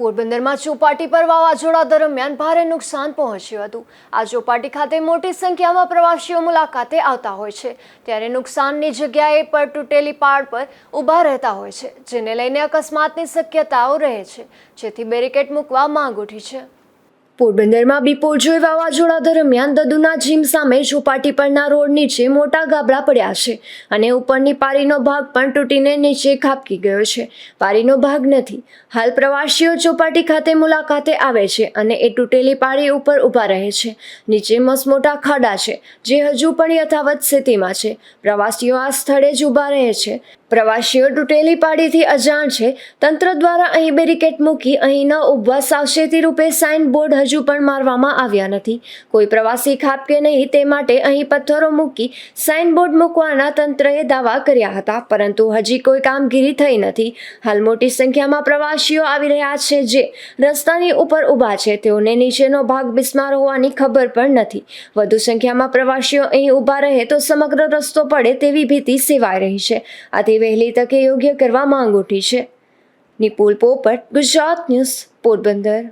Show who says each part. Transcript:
Speaker 1: પોરબંદરમાં ચોપાટી પર વાવાઝોડા દરમિયાન ભારે નુકસાન પહોંચ્યું હતું. આ ચોપાટી ખાતે મોટી સંખ્યામાં પ્રવાસીઓ મુલાકાતે આવતા હોય છે. ત્યારે નુકસાનની જગ્યાએ પર તૂટેલી પાડ પર ઊભા રહેતા હોય છે, જેને લઈને અકસ્માતની શક્યતાઓ રહે છે, જેથી બેરિકેડ મૂકવા માંગ ઉઠી છે. પોરબંદરમાં બિપોરજોય વાવાઝોડા દરમિયાન દદુના જીમ સામે ચોપાટી પરના રોડ નીચે મોટા ગાબડા પડ્યા છે અને ઉપરની પારીનો ભાગ પણ તૂટીને નીચે ખાબકી ગયો છે. પારીનો ભાગ નથી. હાલ પ્રવાસીઓ ચોપાટી ખાતે મુલાકાતે આવે છે અને એ તૂટેલી પારી ઉપર ઊભા રહે છે. નીચે મસમોટા ખાડા છે, જે હજુ પણ યથાવત સ્થિતિમાં છે. પ્રવાસીઓ આ સ્થળે જ ઊભા રહે છે. પ્રવાસીઓ તૂટેલી પાડીથી અજાણ છે. તંત્ર દ્વારા અહીં બેરિકેટ મૂકી અહીં ન ઊભવા સાવચેતી રૂપે સાઇન બોર્ડ હજુ પણ મારવામાં આવ્યા નથી. કોઈ પ્રવાસી ખાપકે નહીં તે માટે અહીં પથ્થરો મૂકી સાઇન બોર્ડ મૂકવાના તંત્રએ દાવા કર્યા હતા, પરંતુ હજી કોઈ કામગીરી થઈ નથી. હાલ મોટી સંખ્યામાં પ્રવાસીઓ આવી રહ્યા છે જે રસ્તાની ઉપર ઊભા છે. તેઓને નીચેનો ભાગ બિસ્માર હોવાની ખબર પણ નથી. વધુ સંખ્યામાં પ્રવાસીઓ અહીં ઊભા રહે તો સમગ્ર રસ્તો પડે તેવી ભીતિ સેવાઈ રહી છે. આથી વહેલી તકે યોગ્ય કરવા માંગ ઉઠી છે. નિપુલ પોપટ ગુજરાત ન્યૂઝ પોરબંદર.